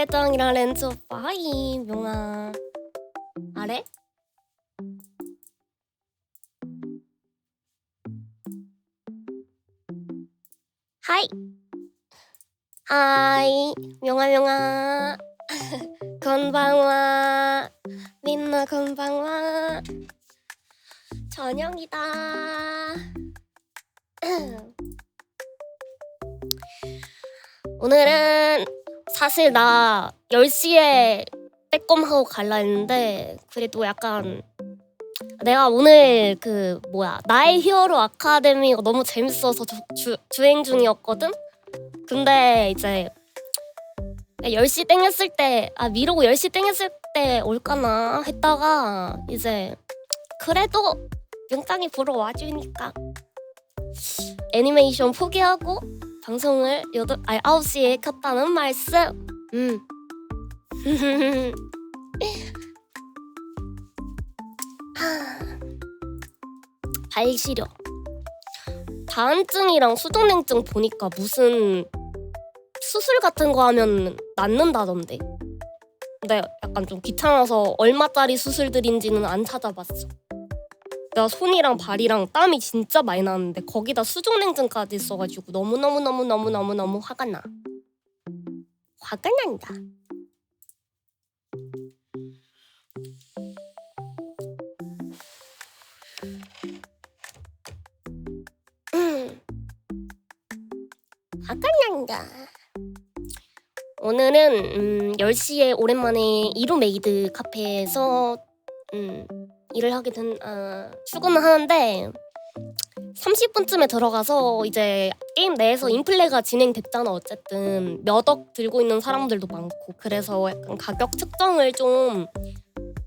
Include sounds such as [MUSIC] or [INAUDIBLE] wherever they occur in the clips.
아래짱이랑 렌즈 오빠. 하이 용아. 아래? 하이. 하이 명아 명아. [LAUGHS] 건방와. 민나 건방와. 저녁이다. [CLEARS THROAT] 오늘은 사실 나 10시에 빼꼼하고 갈라 했는데 그래도 약간 내가 오늘 그 뭐야 나의 히어로 아카데미가 너무 재밌어서 주, 주, 주행 중이었거든? 근데 이제 10시 땡했을 때, 아, 미루고 10시 땡했을 때 올까나 했다가 이제 그래도 용땅이 보러 와주니까 애니메이션 포기하고 방송을 여덟 아니 9시에 켰다는 말씀. 음. [LAUGHS] 발 시려. 다한증이랑 수족냉증 보니까 무슨 수술 같은 거 하면 낫는다던데. 근데 약간 좀 귀찮아서 얼마짜리 수술들인지는 안 찾아봤어. 내가 손이랑 발이랑 땀이 진짜 많이 나는데 거기다 수족냉증까지 있어가지고 너무 너무 너무 너무 너무 너무 화가 나. 화가 난다. 음. 화가 난다. 오늘은 음, 10시에 오랜만에 이루 메이드 카페에서 음, 일을 하게 된 아, 출근을 하는데 30분쯤에 들어가서 이제 게임 내에서 인플레가 진행됐잖아 어쨌든 몇 억 들고 있는 사람들도 많고 그래서 약간 가격 측정을 좀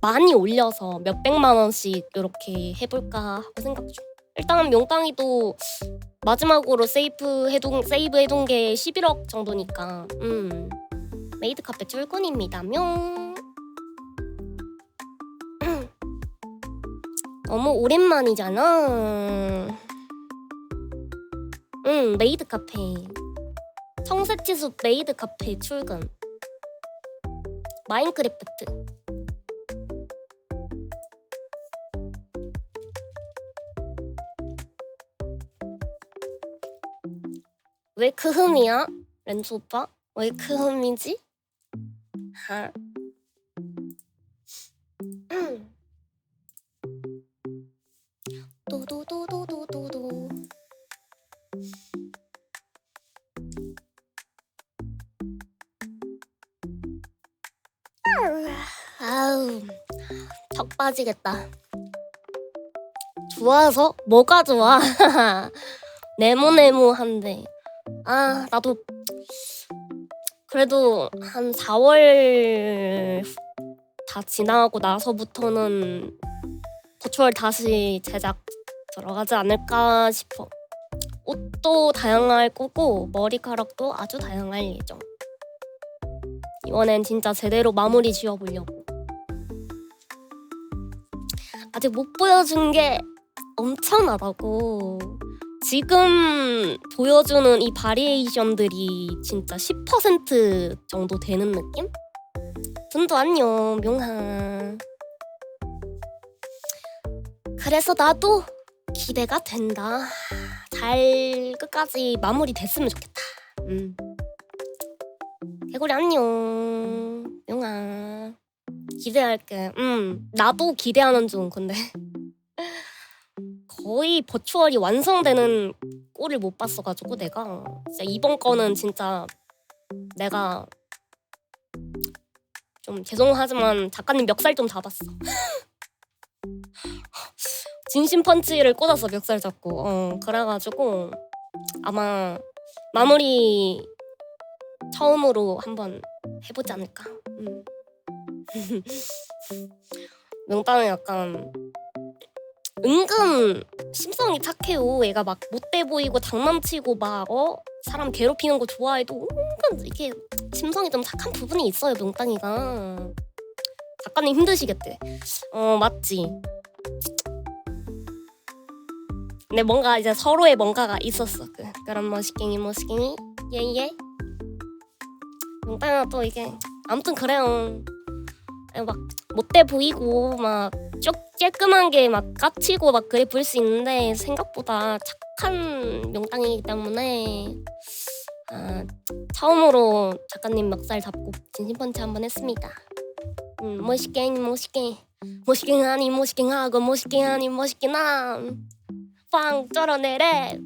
많이 올려서 몇 백만 원씩 이렇게 해볼까 하고 생각 중. 일단 명땅이도 마지막으로 세이프 해둔 세이브 해둔 게 11억 정도니까 음 메이드 카페 출근입니다 명. 너무 오랜만이잖아. 응, 메이드 카페. 청새치숲 메이드 카페 출근. 마인크래프트. 왜 크흠이야? 렌즈 오빠? 왜 크흠이지? 하. 아우 턱 빠지겠다 좋아서 뭐가 좋아 [LAUGHS] 네모네모한데 아 나도 그래도 한 4월 다 지나고 나서부터는 버추얼 다시 제작 들어가지 않을까 싶어. 옷도 다양할 거고 머리카락도 아주 다양할 예정. 이번엔 진짜 제대로 마무리 지어보려고. 아직 못 보여준 게 엄청나다고. 지금 보여주는 이 바리에이션들이 진짜 10% 정도 되는 느낌? 분도 안녕, 명하. 그래서 나도 기대가 된다. 잘 끝까지 마무리 됐으면 좋겠다. 음. 개구리 안녕. 명아. 기대할게. 음. 나도 기대하는 중. 근데 거의 버추얼이 완성되는 꼴을 못 봤어가지고 내가 진짜 이번 거는 진짜 내가 좀 죄송하지만 작가님 멱살 좀 잡았어. [LAUGHS] 진심 펀치를 꽂았어 멱살 잡고 어 그래가지고 아마 마무리 처음으로 한번 해보지 않을까 음. [LAUGHS] 명땅은 약간 은근 심성이 착해요 얘가 막 못돼 보이고 장난치고 막 어 사람 괴롭히는 거 좋아해도 은근 이게 심성이 좀 착한 부분이 있어요 명땅이가 작가님 힘드시겠대 어 맞지 근데 뭔가 이제 서로의 뭔가가 있었어. 그, 그런 머시갱이 머시갱이 예예. 용땅아 또 이게 아무튼 그래요. 막 못돼 보이고 막쭉 쬐끔한 게 막 까치고 막 그래 보일 수 있는데 생각보다 착한 용땅이기 때문에 아, 처음으로 작가님 멱살 잡고 진심 펀치 한번 했습니다. 음, 멋있게 멋있게 멋있게 하니 멋있게 하고 멋있게 하니 멋있게 나빵 쩔어내래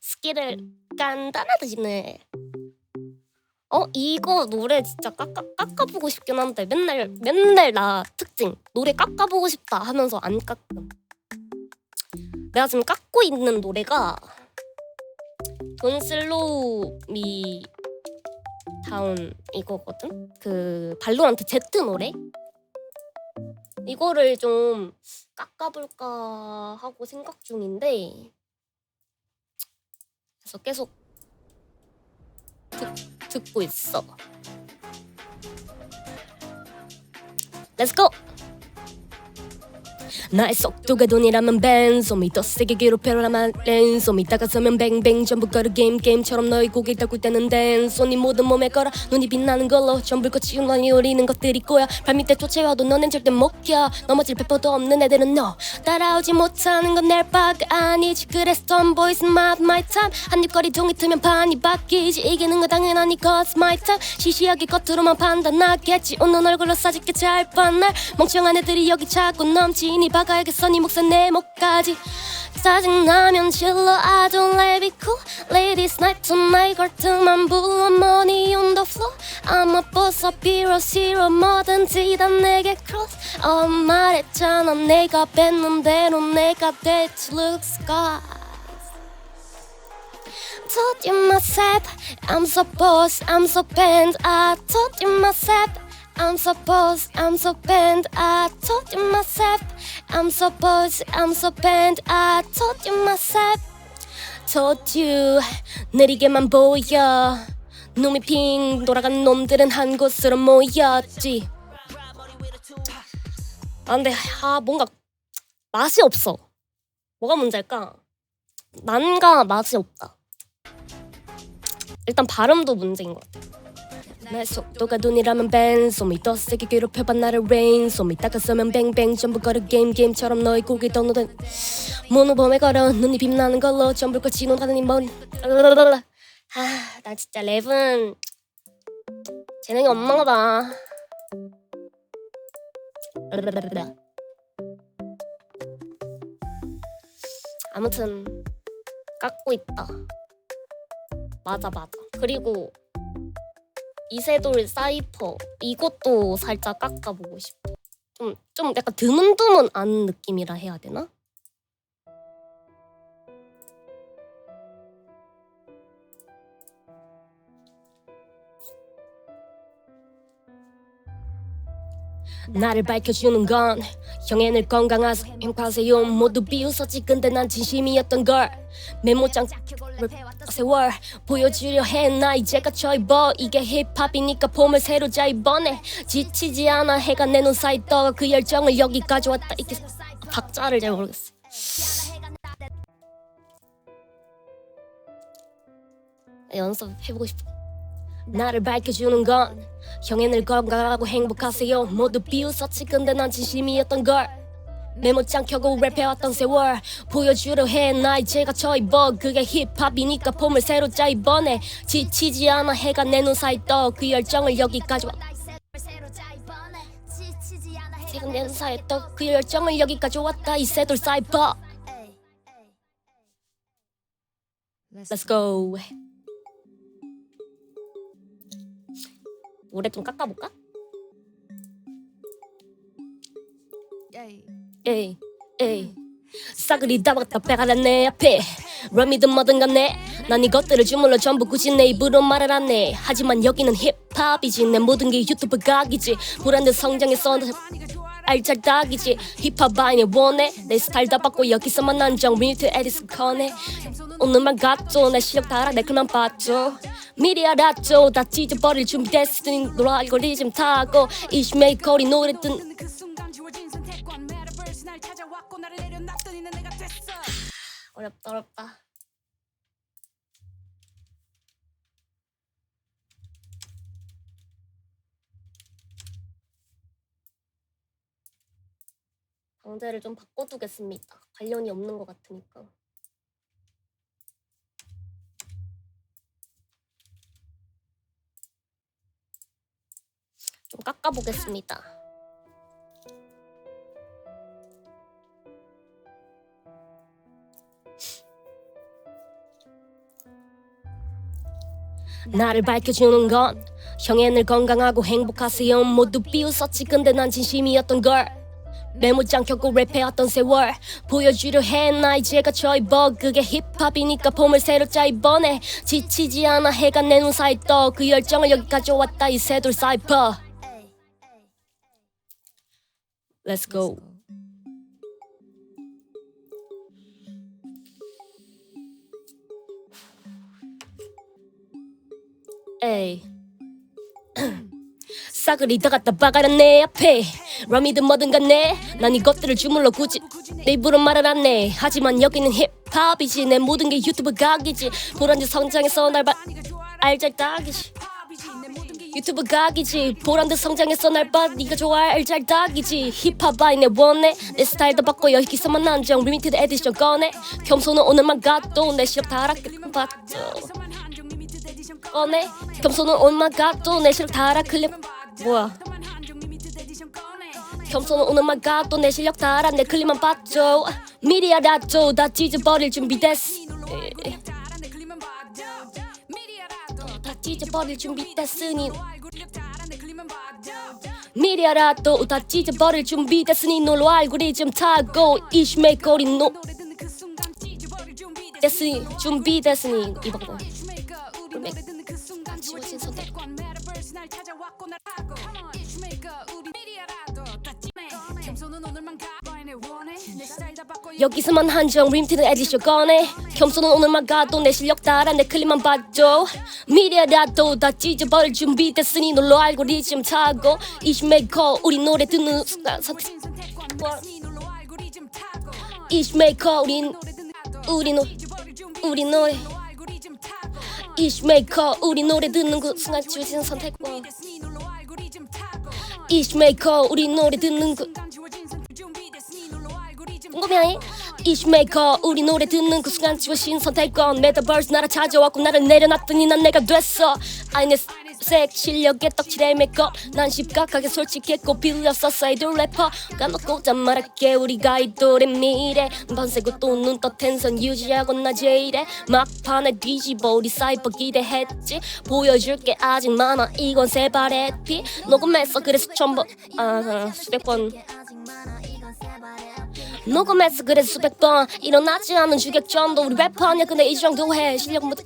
스킬을 간단하듯이네. 어 이거 노래 진짜 깎아 깎아보고 싶긴 한데 맨날 맨날 나 특징 노래 깎아보고 싶다 하면서 안 깎음. 내가 지금 깎고 있는 노래가 돈 슬로우 미 다운 이거거든. 그 발로란트 Z 노래. 이거를 좀 깎아볼까 하고 생각 중인데 그래서 계속 듣, 듣고 있어. Let's go. 나의 속도가 돈이라면 벤 솜이 더 세게 괴롭혀라만 렌 솜이 다가서면 뱅뱅 전부 걸어 게임 게임처럼 너의 고개 닦고 있다는 댄 손이 모든 몸에 걸어 눈이 빛나는 걸로 거치고 너니 우리는 것들이 꼬여. 발밑에 쫓아와도 너넨 절대 못겨 넘어질 배포도 없는 애들은 너 따라오지 못하는 건 내 바가 아니지. 그래서 tomboys not my time. 한입거리 종이 트면 판이 바뀌지. 이기는 거 당연하니 cause my time. 시시하게 겉으로만 판단하겠지. 웃는 얼굴로 사짓게 잘 뻔 날 멍청한 애들이 여기 자꾸 넘치 니 박아야겠어 네 목숨 내 목까지 짜증나면 질러 I don't let it cool Ladies night tonight 걸트만 불러 money on the floor I'm a boss of hero zero 뭐든지 다 내게 cross 어 말했잖아 내가 뱉는 대로 내가 됐지 look sky told you myself I'm so boss, I'm so bent I told you myself I'm so boss, I'm so bent I told you myself I'm so boss, I'm so bent I told you myself told you 느리게만 보여 놈이 핑 돌아간 놈들은 한 곳으로 모였지 아 근데 아 뭔가 맛이 없어 뭐가 문제일까 난가 맛이 없다 일단 발음도 문제인 것 같아. 내 속도가 돈이라면 벤 솜이 더 세게 괴롭혀봐 나를 레인 솜이 다가서면 뱅뱅 전부 걸어 게임 게임처럼 너의 고개 더 노던 모노범에 걸어 눈이 빛나는 걸로 전부 걸 진호하는 이 머리 아나 진짜 랩은 재능이 없나 봐 아무튼 깎고 있다. 맞아 맞아. 그리고 이세돌 사이퍼 이것도 살짝 깎아보고 싶어 좀, 좀 약간 드문드문한 느낌이라 해야 되나? 나를 밝혀주는 건 형애는 건강하세요 행파세요. 모두 비웃었지. 근데 난 진심이었던 걸 메모장 세월 보여주려 해. 나 이제 갇혀 입어 이게 힙합이니까 봄을 새로 자 이번에. 지치지 않아. 해가 내 눈 사이 떠. 그 열정을 여기까지 왔다. 이게 박자를 잘 모르겠어. 연습해보고 싶어. 나를 밝혀주는 건 형애는 건강하고 행복하세요. 모두 비웃었지 근데 난 진심이었던 걸. 메모장 켜고 랩해왔던 세월. 보여주려 해나 이제 갇혀 입어. 그게 힙합이니까 폼을 새로 짜 이번에 지치지 않아 해가 내 눈 사이 떠. 그 열정을 여기까지 와. 지금 내눈 사이 떠그 열정을 여기까지 왔다. 이 새돌 사이버 Let's go 노래 좀 깎아볼까? 에이. 에이 싸그리 다박다 빼가라 내 앞에. 럼이든 뭐든 간에 난 이것들을 주물러 전부 굳이 내 입으로 말을 안해 하지만 여기는 힙합이지. 내 모든 게 유튜브 각이지. 브랜드 성장에서 알잘딱이지. 힙합 아니 원해. 내 스타일 다 바꿔 여기서만 안정. 밀트 에디스 커네. 오늘만 갔죠 내 실력 다 알아. 내 글만 봤죠. 미리 알았죠. 다 찢어버릴 준비됐으니 노라 알고리즘 타고 이슈메이 거리 노래 그 순간 지워진 선택관 메타버스 날 찾아왔고 나를 내려놨더니 난 내가 됐어 어렵다 어렵다 방제를 좀 바꿔두겠습니다. 관련이 없는 것 같으니까. 좀 깎아보겠습니다. 나를 밝혀주는 건 형의 늘 건강하고 행복하세요 모두 비웃었지 근데 난 진심이었던 걸 메모장 켜고 랩해왔던 세월. 보여주려 해나 이제 갇혀 입어 그게 힙합이니까 봄을 새로 짜 이번에. 지치지 않아 해가 내 눈 사이 떠. 그 열정을 여기까지 왔다 이 새돌 사이퍼. Let's go. 에이 [CLEARS THROAT] 싸그리 다 갖다 박아라 내 앞에. 럼이든 뭐든 간에 난 이것들을 주물러 굳이 내 입으로 말을 안해 하지만 여기는 힙합이지. 내 모든 게 유튜브 각이지. 보란지 성장해서 날봐 알잘 딱이지 유튜브 각이지. 보란듯 성장해서 날봐 네가 좋아할 알잘 딱이지. 힙합 아이 내 원해. 내 스타일도 바꿔 여기서만 안정. 리미티드 에디션 꺼내. 겸손은 오늘만 가도 내 실력 다 알았겠 봤죠. 꺼내. 겸손은 오늘만 가도 내 실력 다 알아 클립 뭐야? 겸손은 오늘만 가도 내 실력 다 알아 내 클립만 봤죠 미리 알았죠 다 찢어버릴 준비됐어. 에, 다 찢어버릴 준비됐으니. 미리 알아도 다 찢어버릴 준비됐으니. 놀러 알고리즘 타고 이슈메이커 우리 노 됐으니 준비됐으니. 이거 봐 지워진 선택권. 여기서만 한정 림티드 에디션 꺼내 겸손은 오늘만 가도 내 실력 다 알아 내 클립만 봐도 미리 알아도 다 찢어버릴 준비됐으니 놀러 알고리즘 타고 이슈메이커 우리 노래 듣는 순간 선택권. 이슈메이커 우린 우리 노 우리 노래 이슈메이커 우리 노래 듣는 그 순간 주신 선택권. 이슈메이커 우리 노래 듣는 그 궁금해 이슈메이커 우리 노래 듣는 그 순간 지워진 선택권 메타버스 나라 찾아왔고 나를 내려놨더니 난 내가 됐어. 아이네 색 실력에 떡칠해 메이크업 난 심각하게 솔직했고 빌렸어 사이드 래퍼. 까먹고자 말할게 우리가 아이돌의 미래. 밤새고 또 눈떠 텐션 유지하고 나 제일해 막판에 뒤집어 우리 사이버 기대했지. 보여줄게 아직 많아 이건 세발의 피. 녹음했어 그래서 전부 아 수백 번 녹음했어 그래서 수백 번 일어나지 않은 주객전도 우리 래퍼 아니야. 근데 이 정도 해 실력 무대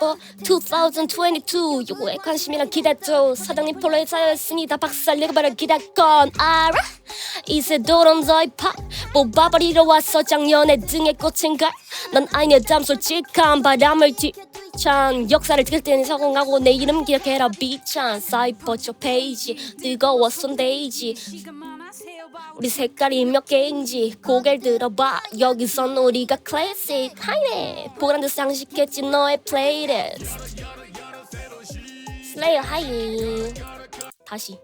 어, 2022 요거에 관심이랑 기대죠. 사장님 폴로에 쌓여있으니 다. 박살 내고 바를 기대건 알아? 이세 도름 저이팝. 뽑아버리러 왔어 작년에 등에 꽂힌 걸 난 아이네 담 솔직한 바람을 뒤 찬. 역사를 들을 때는 성공하고 내 이름 기억해라. 비찬. 사이퍼 쪽 페이지. 뜨거워 손데이지 우리 색깔이 몇 개인지 고개를 들어봐. 여기선 우리가 클래식 하이네. 보란 듯 상식했지 너의 플레이리스트 슬레이어 하이. 다시.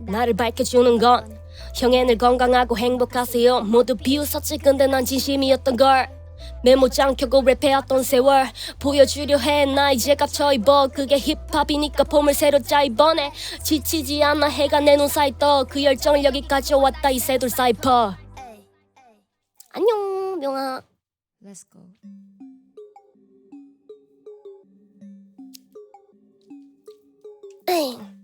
나를 밝혀주는 건늘 건강하고 행복하세요. 모두 비웃었지 근데 난 진심이었던 걸 메모장 켜고 랩해왔던 세월. 보여주려 해 나 이제 갇혀 입어. 그게 힙합이니까 봄을 새로 짜 이번에. 지치지 않아. 해가 내 눈 사이 떠. 그 열정을 여기까지 왔다. 이 새돌 사이퍼. 안녕 명아. Let's go. 에이.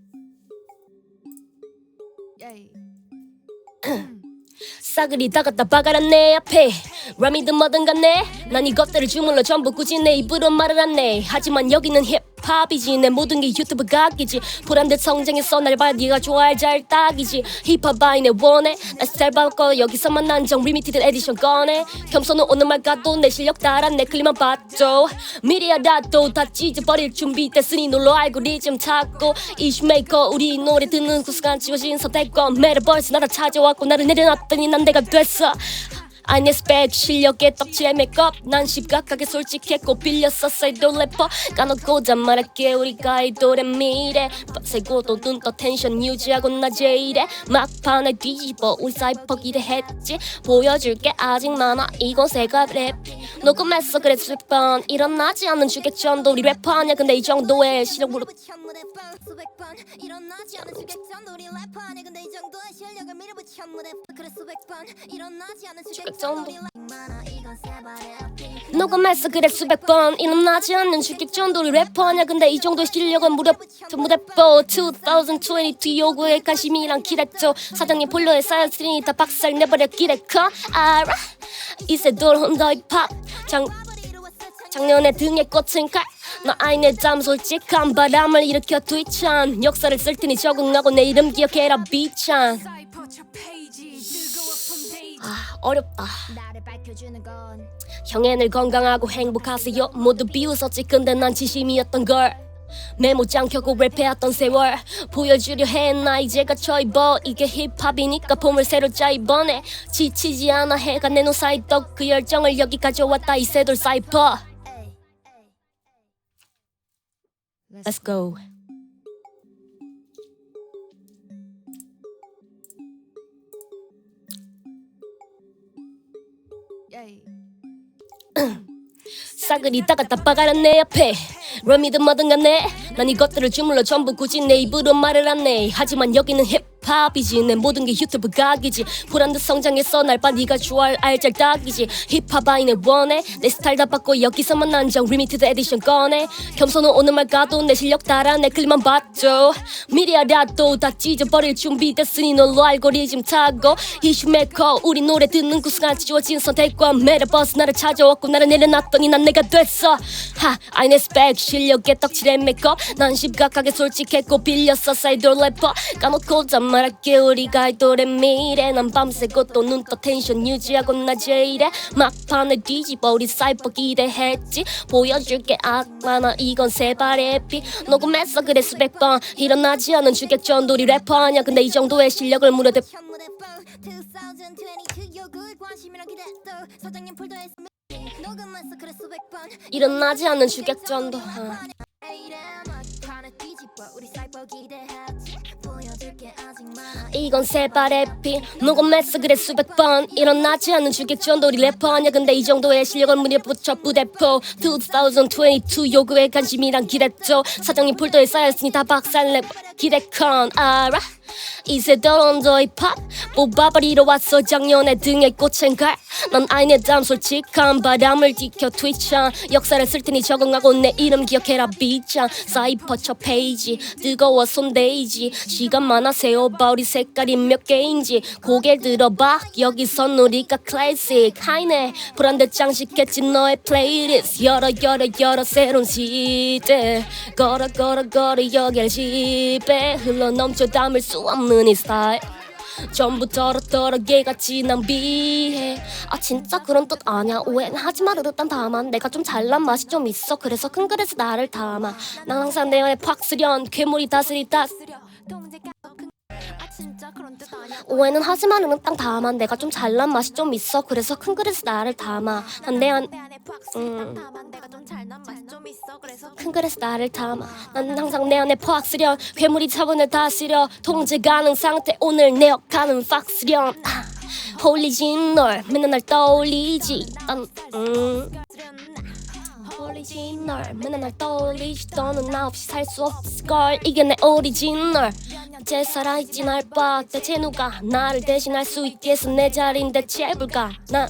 싸그리 다 갖다 박아라 내 앞에. 람이든 뭐든 간에. 난 이것들을 주물러 전부 굳이 내 입으로 말을 안해 하지만 여기는 힙 합이지. 내 모든 게 유튜브 각이지. 보란듯 성장해서 날 봐 네가 좋아할 잘 딱이지. 힙합 아이 내 원해. 나 스타일 바꿔 여기서만 안정 리미티드 에디션 꺼내. 겸손은 오늘만 가도 내 실력 다 알아 내 클립만 봤죠. 미리 알아도 다 찢어버릴 준비 됐으니 놀러 알고리즘 찾고. 이슈메이커 우리 노래 듣는 그 순간 지워진 선택권. 메타버스 나라 찾아왔고 나를 내려놨더니 난 내가 됐어 아내 스펙 실력에 떡칠해 메이크업. 난 심각하게 솔직했고 빌렸었어 이돌 래퍼. 까놓고자 말할게 우리가 이돌의 미래. 빡세고도 눈떠 텐션 유지하고 나 제일해 막판에 뒤집어 우리 사이퍼 기대했지. 보여줄게 아직 많아 이건 새가 랩. 녹음했어 그래 수백 번 일어나지 않는 주객전도 우리 래퍼 아니야. 근데 이 정도의 실력으로. 일어나지 않은 주객전 우리 래퍼 아니 근데 이 정도의 실력을 밀어붙여 무대. 그래 수백 번 일어나지 않은 주객 앞이 녹음했어 그래 수백 번. 일어나지 않는 주객전도 우리 래퍼 아니야 근데 이 정도의 실력은 무려 무대뽀 2022 요구에 관심이랑 기랬죠. 사장님 폴로에 쌓였으니 다 박살 내버려 기대커 알아? 이세 돌 혼자 힙합 장 작년에 등에 꽂힌 칼너 아이네 잠 솔직한 바람을 일으켜 트위찬. 역사를 쓸 테니 적응하고 내 이름 기억해라 비찬 어렵다. 형애늘 건강하고 행복하세요. 모두 비웃었지 근데 난 진심이었던 걸. 메모장 켜고 랩해왔던 세월. 보여주려 했나 이제 갇혀 입어 이게 힙합이니까 봄을 새로 짜 이번에. 지치지 않아 해가 내 눈 사이 떡 그 열정을 여기 가져왔다 이 새돌 사이퍼. Let's go [CLEARS THROAT] 싹을 이따가 다 빠가란 내 앞에. 럼이든 뭐든 간에. 난 이것들을 주물러 전부 굳이 내 입으로 말을 안해 하지만 여기는 힙 합이지. 내 모든 게 유튜브 각이지. 브랜드 성장했어 날봐 네가 좋아할 알잘딱이지. 힙합 아이네 원해. 내 스타일 다 바꿔 여기서만 한정 리미티드 에디션 꺼내. 겸손은 오늘 말 가도 내 실력 따라 내 클립만 봤죠. 미리 알아도 다 찢어버릴 준비됐으니 널로 알고리즘 타고. 이슈 메커 우리 노래 듣는 그 순간 지워진 선택과 메타버스 나를 찾아왔고 나를 내려놨더니 난 내가 됐어. 하 아이네 스펙 실력에 떡칠해 메이크업 난 심각하게 솔직했고 빌렸어 사이돌 래퍼. 까놓고자 말할게 우리가 이돌의 미래. 난 밤새고 또 눈 떠 텐션 유지하고 나 제일해 막판에 뒤집어 우리 사이퍼 기대했지. 보여줄게 악마나 이건 세발의 피. 녹음했어 그래 수백 번. 일어나지 않은 주객전 우리 래퍼 아니야. 근데 이 정도의 실력을 무려대 현무대빵 2022 요구에 관심이랑 기대도 사장님 폴더에 녹음했어 그래 수백 번. 일어나지 않는 주객전도 아. 이건 세발의 피. 녹음했어 그래 수백 번. 일어나지 않는 주객전도 우리 래퍼 아니야 근데 이 정도의 실력을 무려 붙여 부대포. 2022 요구에 관심이랑 기대죠. 사장님 폴더에 쌓였으니 다 박살내. 기대컨. 알아? 이세 더런더 힙합. 뽑아버리러 왔어. 작년에 등에 꽂힌 갈난 아이네 담 솔직한 바람을 지켜 트위찬 역사를 쓸 테니 적응하고 내 이름 기억해라 비찬 사이퍼 첫 페이지. 뜨거워 손데이지. 시간 많아 세워봐 우리 색깔이 몇 개인지 고개 들어봐. 여기선 우리가 클래식. 하이네. 브랜드 장식했지 너의 플레이리스트 열어 열어 열어 새로운 시대 걸어 걸어 걸어 여길 집에. 흘러 넘쳐 담을 수 없는 이 스타일. 전부 덜어덜어 개같이 낭비해. 아 진짜 그런 뜻 아냐 오해는 하지마. 르르딴 다만 내가 좀 잘난 맛이 좀 있어. 그래서 큰 그릇에 나를 담아. 난 항상 내 안에 팍 쓰련. 괴물이 다스리다 쓰려 오해는 하지마 르르딴 다만 내가 좀 잘난 맛이 좀 있어. 그래서 큰 그릇에 나를 담아. 난내안 내 안에 팍 음. 쓰리다 다만 내가 좀 잘난 맛이 좀 있어. 그래서 큰 그릇에 나를 담아. 나는 항상 내 안에 포악 쓰련 괴물이 차분을 다스려. 통제 가능 상태. 오늘 내 역할은 팍 쓰련 아, 홀리진 널. 맨날 날 떠올리지. 난 음. 홀리진 널. 맨날 날 떠올리지. 너는 나 없이 살 수 없을걸. 이게 내 오리지널. 이제 살아있지 날봐. 대체 누가 나를 대신할 수 있겠어. 내 대체 해볼까 난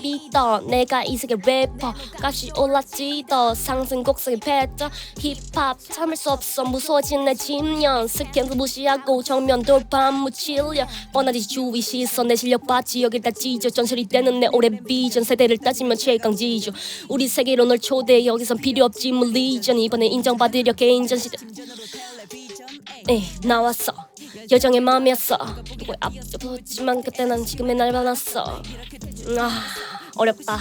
믿어 내가 이 세계 래퍼. 값이 올랐지 더 상승 곡성이 패터 힙합 참을 수 없어. 무서워진 내 집년 스캔도 무시하고 정면 돌파 무칠려. 뻔하지 주위 시선. 내 실력 봤지 여기다 찢어. 전설이 되는 내 올해 비전. 세대를 따지면 최강지주 우리 세계로 널 초대해. 여기선 필요 없지. 물리전. 이번에 인정받으려 개인전 시대 에 나왔어. 여정의 마음이었어. 누구의 앞서붙지만 그때 난 지금의 날 만났어. 음, 아 어렵다.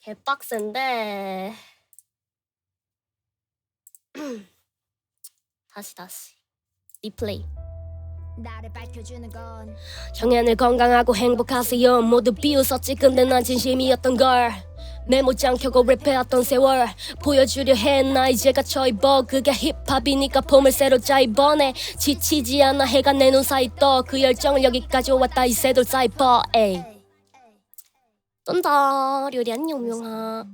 개빡센데. [CLEARS THROAT] 다시 다시. 리플레이 형연을 건강하고 행복하세요 모두 비웃었지. 근데 난 진심이었던 걸 메모장 켜고 랩해왔던 세월 보여주려 했나. 이제 갇혀 입어 그게 힙합이니까 폼을 새로 짜 이번에 지치지 않아 해가 내 눈 사이 떠. 그 열정을 여기까지 왔다 이 새돌 사이퍼. 에이. 떤다 료리안 용명아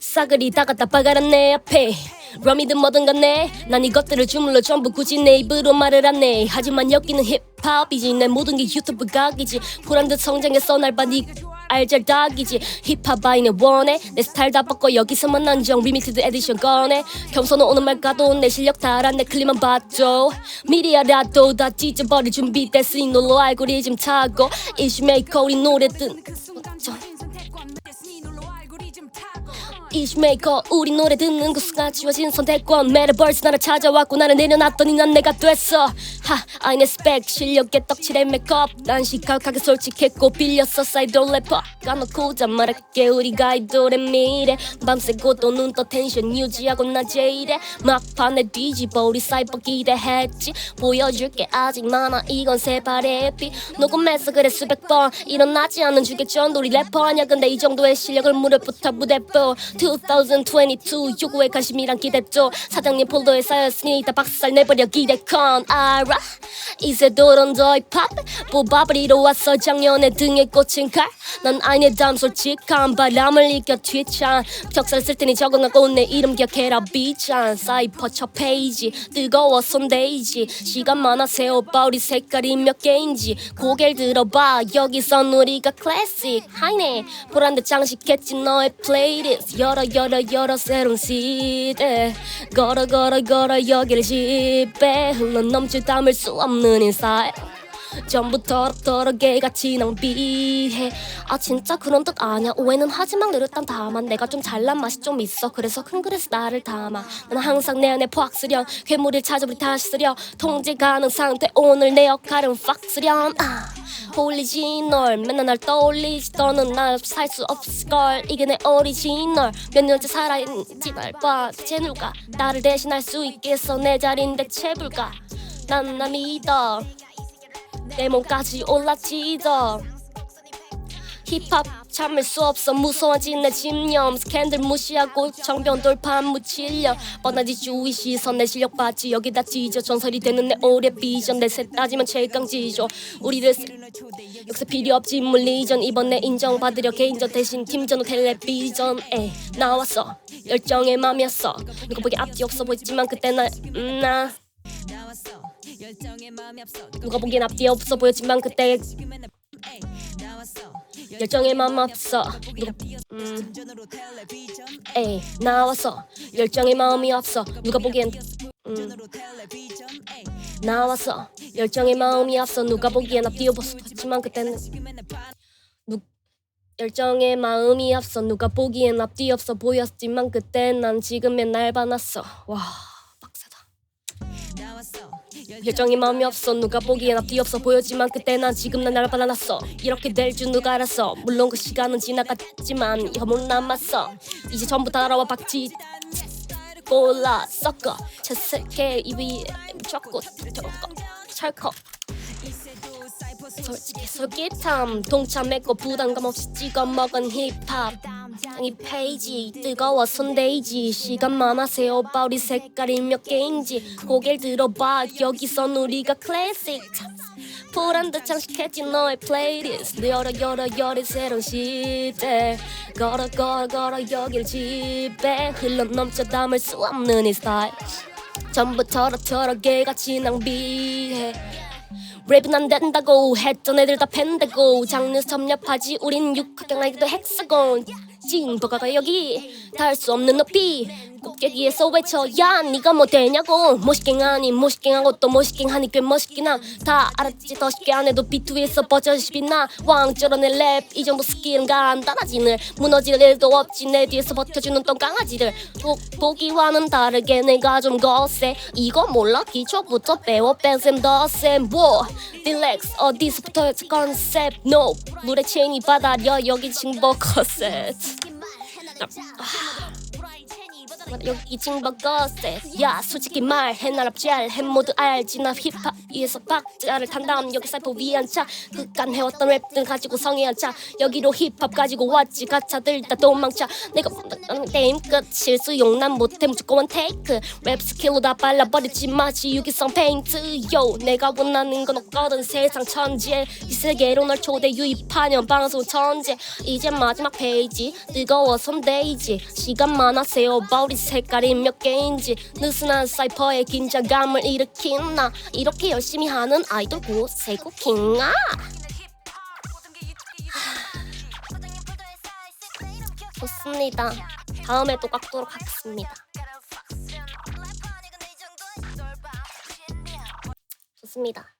싸그리 다가 다 빠가란 내 앞에. 럼이든 뭐든 간에 난 이것들을 주물러 전부 굳이 내 입으로 말을 안해 하지만 여기는 힙합이지 내 모든 게 유튜브 각이지. 불안듯 성장했어 날봐 니 알잘 닭이지. 힙합 아이네 원해. 내 스타일 다 바꿔 여기서만 안정. 리미티드 에디션 꺼내. 겸손은 오는 말까도 내 실력 다 알아 내 클립만 봤죠. 알아도 다 찢어버릴 준비됐으니 놀러 알고리즘 타고. 이슈 메이커 우리 노래 뜬 이슈메이커 우리 노래 듣는 그 순간 지워진 선택권. 메타버스 나를 찾아왔고 나를 내려놨더니 난 내가 됐어 하 아이네 스펙 실력에 떡칠해 메이크업. 난 시각하게 솔직했고 빌렸어 사이드 래퍼. 까놓고 자 말할게 우리가 아이돌의 미래. 밤새고 또 눈 떠 텐션 유지하고 나 제일해 막판에 뒤집어 우리 사이버 기대했지. 보여줄게 아직 많아 이건 세발의 비 녹음해서 그래 수백 번. 일어나지 않는 주객전 우리 래퍼 아냐. 근데 이 정도의 실력을 무릎부터 무대뽀 2022 요구에 관심이란 기대죠. 사장님 폴더에 쌓였으니 다 박살 내버려 기대컨. 알아 이제 도론 더 힙합 뽑아버리러 왔어. 작년에 등에 꽂힌 칼난 아이네 담 솔직한 바람을 이겨 뒤찬. 격사를 쓸 테니 적응하고 내 이름 기억해라 비찬. 사이퍼 첫 페이지 뜨거워 손데이지. 시간 많아 세워봐 우리 색깔이 몇 개인지 고개를 들어봐. 여기선 우리가 클래식. 하이네 보란듯 장식했지 너의 플레이리스트. 열어 열어 열어 새로운 시대. 걸어 걸어 걸어 여기를 지배 흘러 넘칠 담을 수 없는 인사이 전부 털어털어 개같이 낭비해. 아 진짜 그런 뜻 아냐 오해는 하지만 느렸단 다만 내가 좀 잘난 맛이 좀 있어. 그래서 큰 그릇에 나를 담아. 난 항상 내 안에 포악 쓰렴. 괴물을 찾아보리 다시 쓰려 통제 가능 상태 오늘 내 역할은 팍 쓰렴. 아 오리지널. 맨날 날 떠올리지. 너는 날살수 없을걸. 이게 내 오리지널 몇 년째 살아있는지 날봐 대체 누가 나를 대신할 수 있겠어. 내 자리는 대체 불가 난나 믿어. 내 몸까지 올라지더 힙합 참을 수 없어 무서워진 내 집념. 스캔들 무시하고 정변 돌파 무찔려 뻔하지 주위 시선. 내 실력 봤지. 여기다 찢어. 전설이 되는 내 오래 비전. 내셋 따지면 최강지죠 우리를 쓰- 역사 필요 없지. 물리전. 이번에 인정받으려 개인전 대신 팀전 후 텔레비전 에 나왔어. 열정의 맘이었어. 누가 보기 앞뒤 없어 보였지만 그때 나, 음, 나 누가 보기엔 앞뒤 없어 보였지만 그때 열정의 맘 앞서 누가 음. 에이 나왔어. 열정의 마음이 없어 누가 보기엔 음. 나왔어. 열정의 마음이 앞서 누가 보기엔 앞뒤 없어 보였지만 그때는 반. 열정의 마음이 앞서 누가 보기엔 앞뒤 없어 보였지만 그때 난 지금의 날 반았어. 와 열정의 마음이 없어. 누가 보기엔 앞뒤 없어. 보였지만 그때 난 지금 난날 받아놨어. 이렇게 될 줄 누가 알았어. 물론 그 시간은 지나갔지만 여문 남았어. 이제 전부 다 알아와 박지. 골라. 섞어. 채색해. 입이 쫙고 찰컥 솔직히 솔깃함 동참했고 부담감 없이 찍어 먹은 힙합. 이 페이지 뜨거워 손데이지. 시간 많아 세워봐 우리 색깔이 몇 개인지 고개를 들어봐. 여기선 우리가 클래식. 불안듯 장식했지 너의 플레이리스트 열어 열어 열어 새로운 시대. 걸어 걸어 걸어 여길 지배 흘러 넘쳐 담을 수 없는 이 스타일. 전부 털어 털어 개같이 낭비해 랩은 안 된다고 했던 애들 다 팬다고. 장르 섭렵하지 우린 육각형 아이도 헥사곤 징버가가 여기. 닿을 수 없는 높이. 꼭대기에서 외쳐 야 니가 뭐 되냐고. 멋있긴 하니 멋있긴 하고 또 멋있긴 하니 꽤 멋있긴 함다 알았지. 더 쉽게 안 해도 비트 위에서 버젓이 빛나. 왕처럼 내랩이 정도 스킬은 간단하지 늘 무너질 일도 없지. 내 뒤에서 버텨주는 똥 강아지들. 보, 보기와는 다르게 내가 좀 거세. 이거 몰라? 기초부터 배워 뺀셈 더셈 뭐? 릴렉스. 어디서부터 컨셉? No. 물에 체인이 바다려. 여기 징버 커 No. 여기 징버 거셋 야 솔직히 말해 날 앞잘해. 모두 알지 나 힙합 위에서 박자를 탄 다음 여기 사이퍼 위한 차 그간 해왔던 랩들 가지고 성의한 차 여기로 힙합 가지고 왔지 가차들 다 도망쳐. 내가 게임 끝 실수 용납 못해. 무조건 테이크 랩 스킬로 다 발라버리지 마치 유기성 페인트 요 내가 원하는 건 없거든 세상 천재. 이 세계로 널 초대 유입하년 방송 천재. 이제 마지막 페이지 뜨거워선 데이지. 시간 많아 세어버리 색깔이 몇 개인지 느슨한 사이퍼의 긴장감을 일으킨 나. 이렇게 열심히 하는 아이돌 구세고 킹아. 좋습니다. 다음에 또 깎도록 하겠습니다. 좋습니다